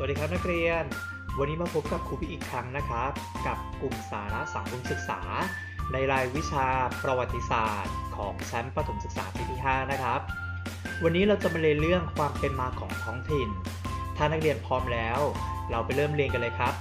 สวัสดีครับนักเรียน วันนี้มาพบกับครูพี่อีกครั้งนะครับ กับกลุ่มสาระสังคมศึกษา ในรายวิชาประวัติศาสตร์ ของชั้นประถมศึกษาปีที่ 5 นะครับ วันนี้เราจะมาเรียนเรื่องความเป็นมาของท้องถิ่น ถ้านักเรียนพร้อมแล้ว เราไปเริ่มเรียนกันเลยครับ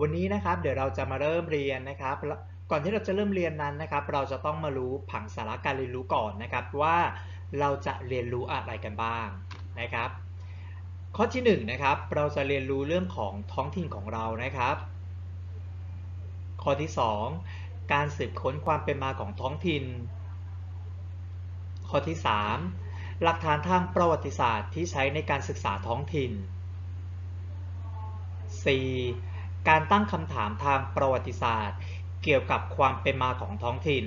วันนี้นะครับเดี๋ยวเราจะมาเริ่มเรียนนะครับ ก่อนที่เราจะเริ่มเรียนนั้นนะครับ เราจะต้องมารู้ผังสาระการเรียนรู้ก่อนนะครับว่าเราจะเรียนรู้อะไรกันบ้างนะครับ ข้อที่1นงนะครับเราจะเรียนรู้เรื่องของท้องถิ่นของเรานะครับ ข้อที่ 2 การสืบค้นความเป็นมาของท้องถิ่น ข้อที่ 3 หลักฐานทางประวัติศาสตร์ที่ใช้ในการศึกษาท้องถิ่น 4. การตั้งคำถามทางประวัติศาสตร์ เกี่ยวกับความเป็นมาของท้องถิ่น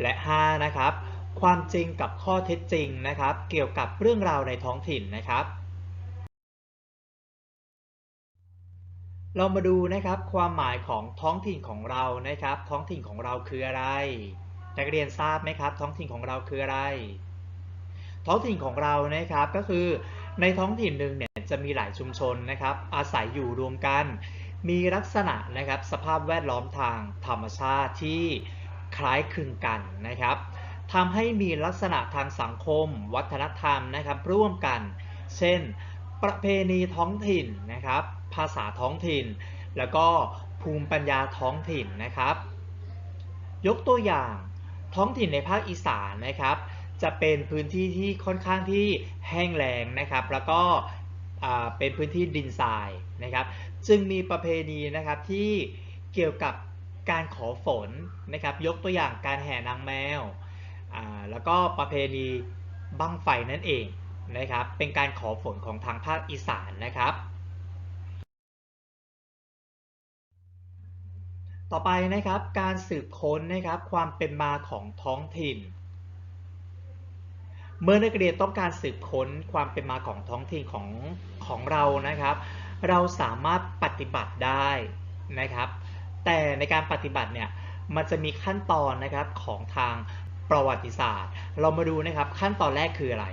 และ 5. นะครับ ความจริงกับข้อเท็จจริงนะครับ เกี่ยวกับเรื่องราวในท้องถิ่นนะครับ เรามาดูนะครับความหมายของท้องถิ่นของเรานะครับ ท้องถิ่นของเราคืออะไรนักเรียนทราบไหมครับ ท้องถิ่นของเราคืออะไร ท้องถิ่นของเรานะครับก็คือ ในท้องถิ่นหนึ่งเนี่ยจะมีหลายชุมชนนะครับ อาศัยอยู่รวมกัน มีลักษณะนะครับสภาพแวดล้อมทางธรรมชาติที่คล้ายคลึงกันนะครับทำให้มีลักษณะทางสังคม วัฒนธรรมนะครับ ร่วมกัน เช่น ประเพณีท้องถิ่นนะครับ ภาษาท้องถิ่น แล้วก็ภูมิปัญญาท้องถิ่นนะครับ ยกตัวอย่างท้องถิ่นในภาคอีสานนะครับ จะเป็นพื้นที่ที่ค่อนข้างที่แห้งแล้งนะครับ แล้วก็เป็นพื้นที่ดินทรายนะครับ จึงมีประเพณีนะครับที่เกี่ยวกับการขอฝนนะครับ ยกตัวอย่างการแห่นางแมว แล้วก็ประเพณีบั้งไฟนั่นเองนะครับ เป็นการขอฝนของทางภาคอีสานนะครับต่อไปนะครับการสืบค้นนะครับความเป็นมาของท้องถิ่น เมื่อนักเรียนต้องการสืบค้นความเป็นมาของท้องถิ่นของของเรานะครับ เราสามารถปฏิบัติได้นะครับ แต่ในการปฏิบัติเนี่ยมันจะมีขั้นตอนนะครับของทางประวัติศาสตร์ เรามาดูนะครับขั้นตอนแรกคืออะไร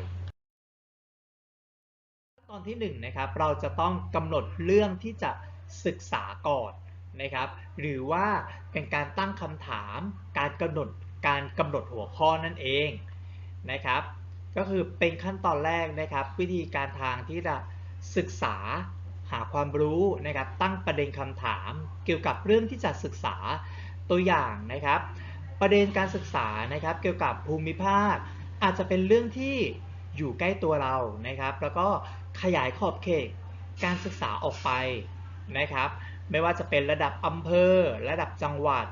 ขั้นตอนที่1นงนะครับเราจะต้องกำหนดเรื่องที่จะศึกษาก่อนนะครับ หรือว่าเป็นการตั้งคำถาม การกำหนดการกำหนดหัวข้อนั่นเองนะครับ ก็คือเป็นขั้นตอนแรกนะครับ วิธีการทางที่จะศึกษาหาความรู้นะครับตั้งประเด็นคำถาม เกี่ยวกับเรื่องที่จะศึกษาตัวอย่างนะครับ ประเด็นการศึกษานะครับ เกี่ยวกับภูมิภาค อาจจะเป็นเรื่องที่อยู่ใกล้ตัวเรานะครับ แล้วก็ขยายขอบเขตการศึกษาออกไปนะครับ ไม่ว่าจะเป็นระดับอำเภอ ระดับจังหวัด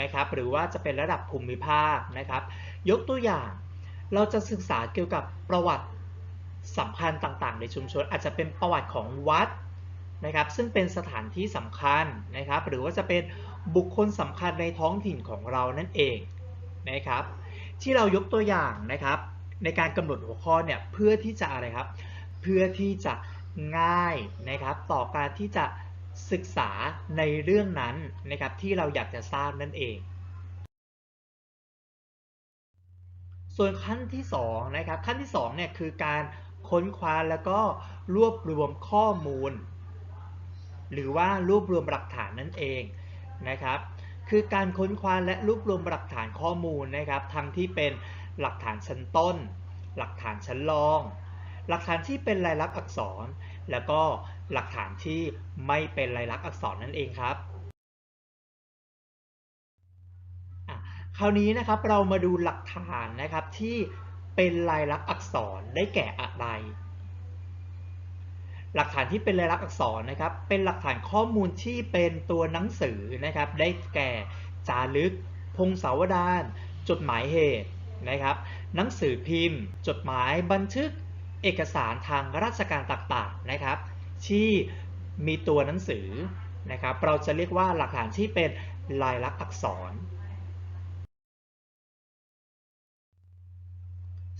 นะครับ หรือว่าจะเป็นระดับภูมิภาคนะครับ ยกตัวอย่าง เราจะศึกษาเกี่ยวกับประวัติสำคัญต่างๆ ในชุมชน อาจจะเป็นประวัติของวัดนะครับ ซึ่งเป็นสถานที่สำคัญนะครับ หรือว่าจะเป็นบุคคลสำคัญในท้องถิ่นของเรานั่นเองนะครับ ที่เรายกตัวอย่างนะครับ ในการกำหนดหัวข้อเนี่ยเพื่อที่จะอะไรครับ เพื่อที่จะง่ายนะครับต่อการที่จะศึกษาในเรื่องนั้นนะครับที่เราอยากจะทราบนั่นเอง ส่วนขั้นที่2นะครับขั้นที่2เนี่ยคือการค้นคว้าแล้วก็รวบรวมข้อมูล หรือว่ารวบรวมหลักฐานนั่นเองนะครับ คือการค้นคว้าและรวบรวมหลักฐานข้อมูลนะครับ ทั้งที่เป็นหลักฐานชั้นต้น หลักฐานชั้นรอง หลักฐานที่เป็นลายลักษณ์อักษร แล้วก็หลักฐานที่ไม่เป็นลายลักษณ์อักษรนั่นเองครับ คราวนี้นะครับเรามาดูหลักฐานนะครับที่เป็นลายลักษณ์อักษรได้แก่อะไร หลักฐานที่เป็นลายลักษณ์อักษรนะครับ เป็นหลักฐานข้อมูลที่เป็นตัวหนังสือนะครับ ได้แก่จารึก พงศาวดารจดหมายเหตุนะครับ หนังสือพิมพ์ จดหมายบันทึกเอกสารทางราชการต่างๆนะครับ ที่มีตัวหนังสือนะครับ เราจะเรียกว่าหลักฐานที่เป็นลายลักษณ์อักษร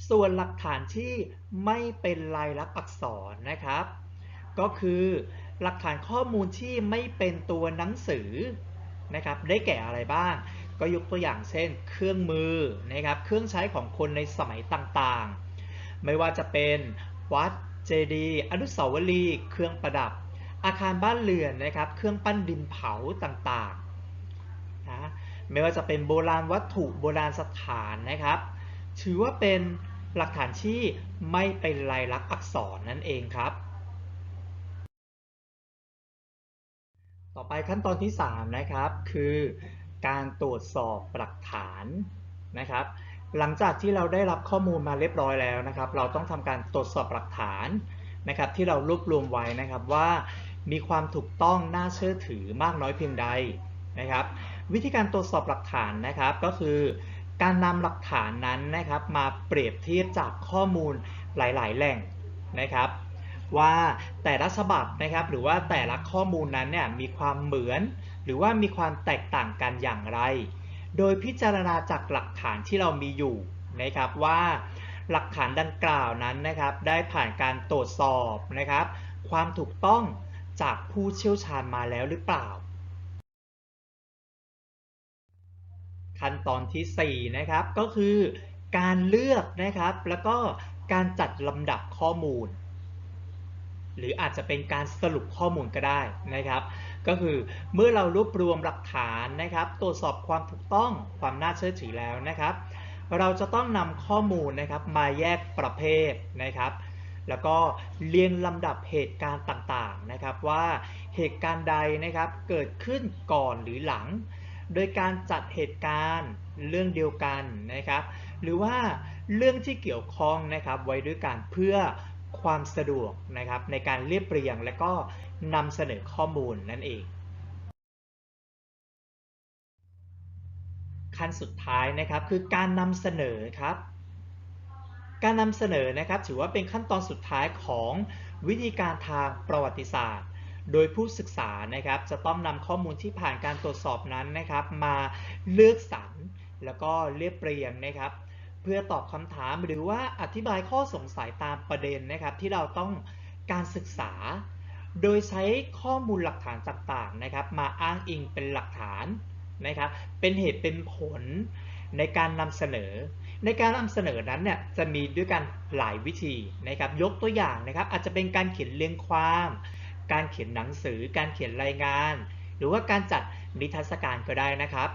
ส่วนหลักฐานที่ไม่เป็นลายลักษณ์อักษรนะครับ ก็คือหลักฐานข้อมูลที่ไม่เป็นตัวหนังสือนะครับ ได้แก่อะไรบ้าง ก็ยกตัวอย่างเช่น เครื่องมือนะครับ เครื่องใช้ของคนในสมัยต่างๆ ไม่ว่าจะเป็นวัดเจดีย์อนุสาวรีย์เครื่องประดับ อาคารบ้านเรือนนะครับ เครื่องปั้นดินเผาต่างๆนะไม่ว่าจะเป็นโบราณวัตถุโบราณสถานนะครับ ถือว่าเป็น หลักฐานที่ไม่เป็นลายลักษณ์อักษรนั่นเองครับ ต่อไปขั้นตอนที่ 3 นะครับ คือการตรวจสอบหลักฐานนะครับ หลังจากที่เราได้รับข้อมูลมาเรียบร้อยแล้วนะครับ เราต้องทำการตรวจสอบหลักฐานนะครับ ที่เรารวบรวมไว้นะครับว่ามีความถูกต้องน่าเชื่อถือมากน้อยเพียงใดนะครับ วิธีการตรวจสอบหลักฐานนะครับก็คือ การนำหลักฐานนั้นนะครับมาเปรียบเทียบจากข้อมูลหลาย ๆ แหล่งนะครับ ว่าแต่ละฉบับนะครับหรือว่าแต่ละข้อมูลนั้นเนี่ยมีความเหมือน หรือว่ามีความแตกต่างกันอย่างไร โดยพิจารณาจากหลักฐานที่เรามีอยู่นะครับว่าหลักฐานดังกล่าวนั้นนะครับ ได้ผ่านการตรวจสอบนะครับ ความถูกต้องจากผู้เชี่ยวชาญมาแล้วหรือเปล่า ขั้นตอนที่ 4 นะครับ ก็คือการเลือกนะครับ แล้วก็การจัดลำดับข้อมูล หรืออาจจะเป็นการสรุปข้อมูลก็ได้นะครับ ก็คือเมื่อเรารวบรวมหลักฐานนะครับ ตรวจสอบความถูกต้องความน่าเชื่อถือแล้วนะครับ เราจะต้องนำข้อมูลนะครับมาแยกประเภทนะครับแล้วก็เรียงลำดับเหตุการณ์ต่างๆนะครับว่าเหตุการณ์ใดนะครับเกิดขึ้นก่อนหรือหลัง โดยการจัดเหตุการณ์เรื่องเดียวกันนะครับ หรือว่าเรื่องที่เกี่ยวข้องนะครับไว้ด้วยกันเพื่อความสะดวกนะครับในการเรียบเรียงและก็นำเสนอข้อมูลนั่นเอง ขั้นสุดท้ายนะครับคือการนำเสนอครับการนำเสนอนะครับถือว่าเป็นขั้นตอนสุดท้ายของวิธีการทางประวัติศาสตร์ โดยผู้ศึกษานะครับจะต้องนำข้อมูลที่ผ่านการตรวจสอบนั้นนะครับ มาเลือกสรรแล้วก็เรียบเรียงนะครับ เพื่อตอบคำถามหรือว่าอธิบายข้อสงสัยตามประเด็นนะครับ ที่เราต้องการศึกษา โดยใช้ข้อมูลหลักฐานต่างๆนะครับ มาอ้างอิงเป็นหลักฐานนะครับ เป็นเหตุเป็นผลในการนำเสนอ ในการนำเสนอนั้นเนี่ยจะมีด้วยกันหลายวิธีนะครับ ยกตัวอย่างนะครับ อาจจะเป็นการเขียนเรียงความ การเขียนหนังสือ การเขียนรายงาน หรือว่าการจัดนิทรรศการก็ได้นะครับ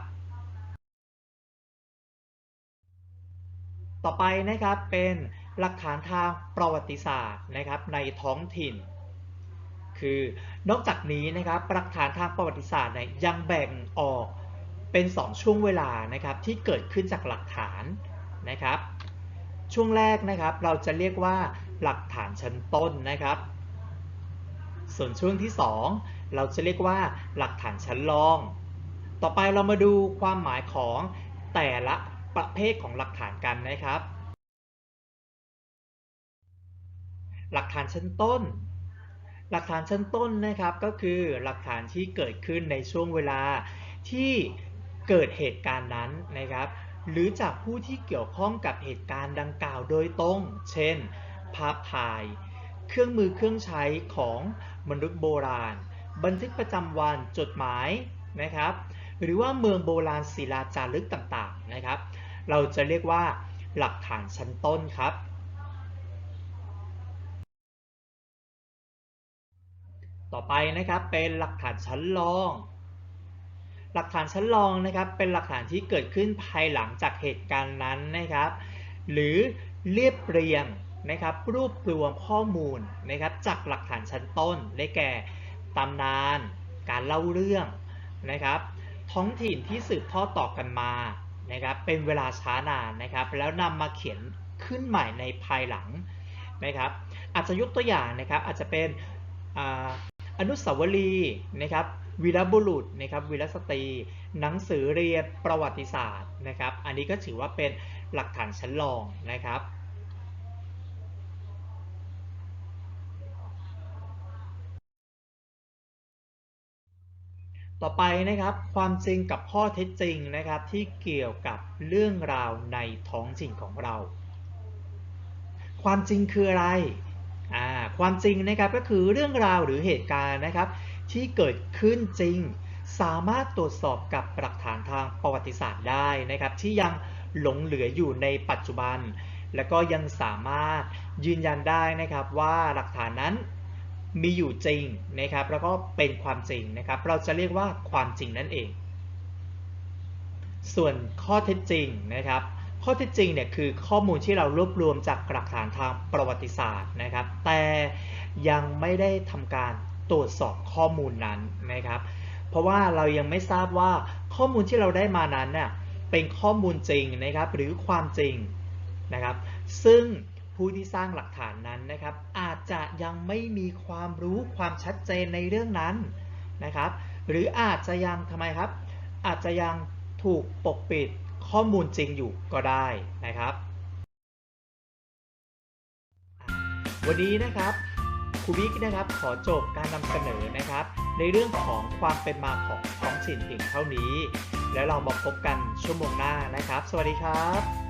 ต่อไปนะครับเป็นหลักฐานทางประวัติศาสตร์นะครับในท้องถิ่น คือนอกจากนี้นะครับหลักฐานทางประวัติศาสตร์เนี่ยยังแบ่งออกเป็น 2 ช่วงเวลานะครับที่เกิดขึ้นจากหลักฐานนะครับ ช่วงแรกนะครับเราจะเรียกว่าหลักฐานชั้นต้นนะครับ ส่วนช่วงที่ 2 เราจะเรียกว่าหลักฐานชั้นรอง ต่อไปเรามาดูความหมายของแต่ละประเภทของหลักฐานกันนะครับ หลักฐานชั้นต้น หลักฐานชั้นต้นนะครับก็คือหลักฐานที่เกิดขึ้นในช่วงเวลาที่เกิดเหตุการณ์นั้นนะครับ หรือจากผู้ที่เกี่ยวข้องกับเหตุการณ์ดังกล่าวโดยตรง เช่น ภาพถ่าย เครื่องมือเครื่องใช้ของมนุษย์โบราณ บันทึกประจำวันจดหมายนะครับ หรือว่าเมืองโบราณศิลาจารึกต่างๆนะครับ เราจะเรียกว่าหลักฐานชั้นต้นครับ ต่อไปนะครับเป็นหลักฐานชั้นรองหลักฐานชั้นรองนะครับเป็นหลักฐานที่เกิดขึ้นภายหลังจากเหตุการณ์นั้นนะครับ หรือเรียบเรียง นะครับรวบรวมข้อมูลนะครับจากหลักฐานชั้นต้นได้แก่ตำนาน การเล่าเรื่องนะครับท้องถิ่นที่สืบทอดต่อกันมานะครับเป็นเวลาช้านานนะครับแล้วนำมาเขียนขึ้นใหม่ในภายหลังนะครับอาจจะยกตัวอย่างนะครับอาจจะเป็นออนุสาวรีย์นะครับวีรบุรุษนะครับวีรสตรี หนังสือเรียนประวัติศาสตร์นะครับอันนี้ก็ถือว่าเป็นหลักฐานชั้นรองนะครับ ต่อไปนะครับความจริงกับข้อเท็จจริงนะครับที่เกี่ยวกับเรื่องราวในท้องถิ่นของเรา ความจริงคืออะไรอ่าความจริงนะครับก็คือเรื่องราวหรือเหตุการณ์นะครับ ที่เกิดขึ้นจริง สามารถตรวจสอบกับหลักฐานทางประวัติศาสตร์ได้นะครับ ที่ยังหลงเหลืออยู่ในปัจจุบัน และก็ยังสามารถยืนยันได้นะครับว่าหลักฐานนั้น มีอยู่จริงนะครับ แล้วก็เป็นความจริงนะครับ เราจะเรียกว่าความจริงนั่นเอง ส่วนข้อเท็จจริงนะครับ ข้อเท็จจริงเนี่ยคือข้อมูลที่เรารวบรวมจากหลักฐานทางประวัติศาสตร์นะครับ แต่ยังไม่ได้ทำการตรวจสอบข้อมูลนั้นนะครับ เพราะว่าเรายังไม่ทราบว่าข้อมูลที่เราได้มานั้นเนี่ยเป็นข้อมูลจริงนะครับ หรือความจริงนะครับ ซึ่ง ผู้ที่สร้างหลักฐานนั้นนะครับ อาจจะยังไม่มีความรู้ความชัดเจนในเรื่องนั้นนะครับ หรืออาจจะยังทำไมครับ อาจจะยังถูกปกปิดข้อมูลจริงอยู่ก็ได้นะครับ วันนี้นะครับครูบิ๊กนะครับขอจบการนำเสนอนะครับ ในเรื่องของความเป็นมาของท้องถิ่นเพียงเท่านี้ แล้วเรามาพบกันชั่วโมงหน้านะครับ สวัสดีครับ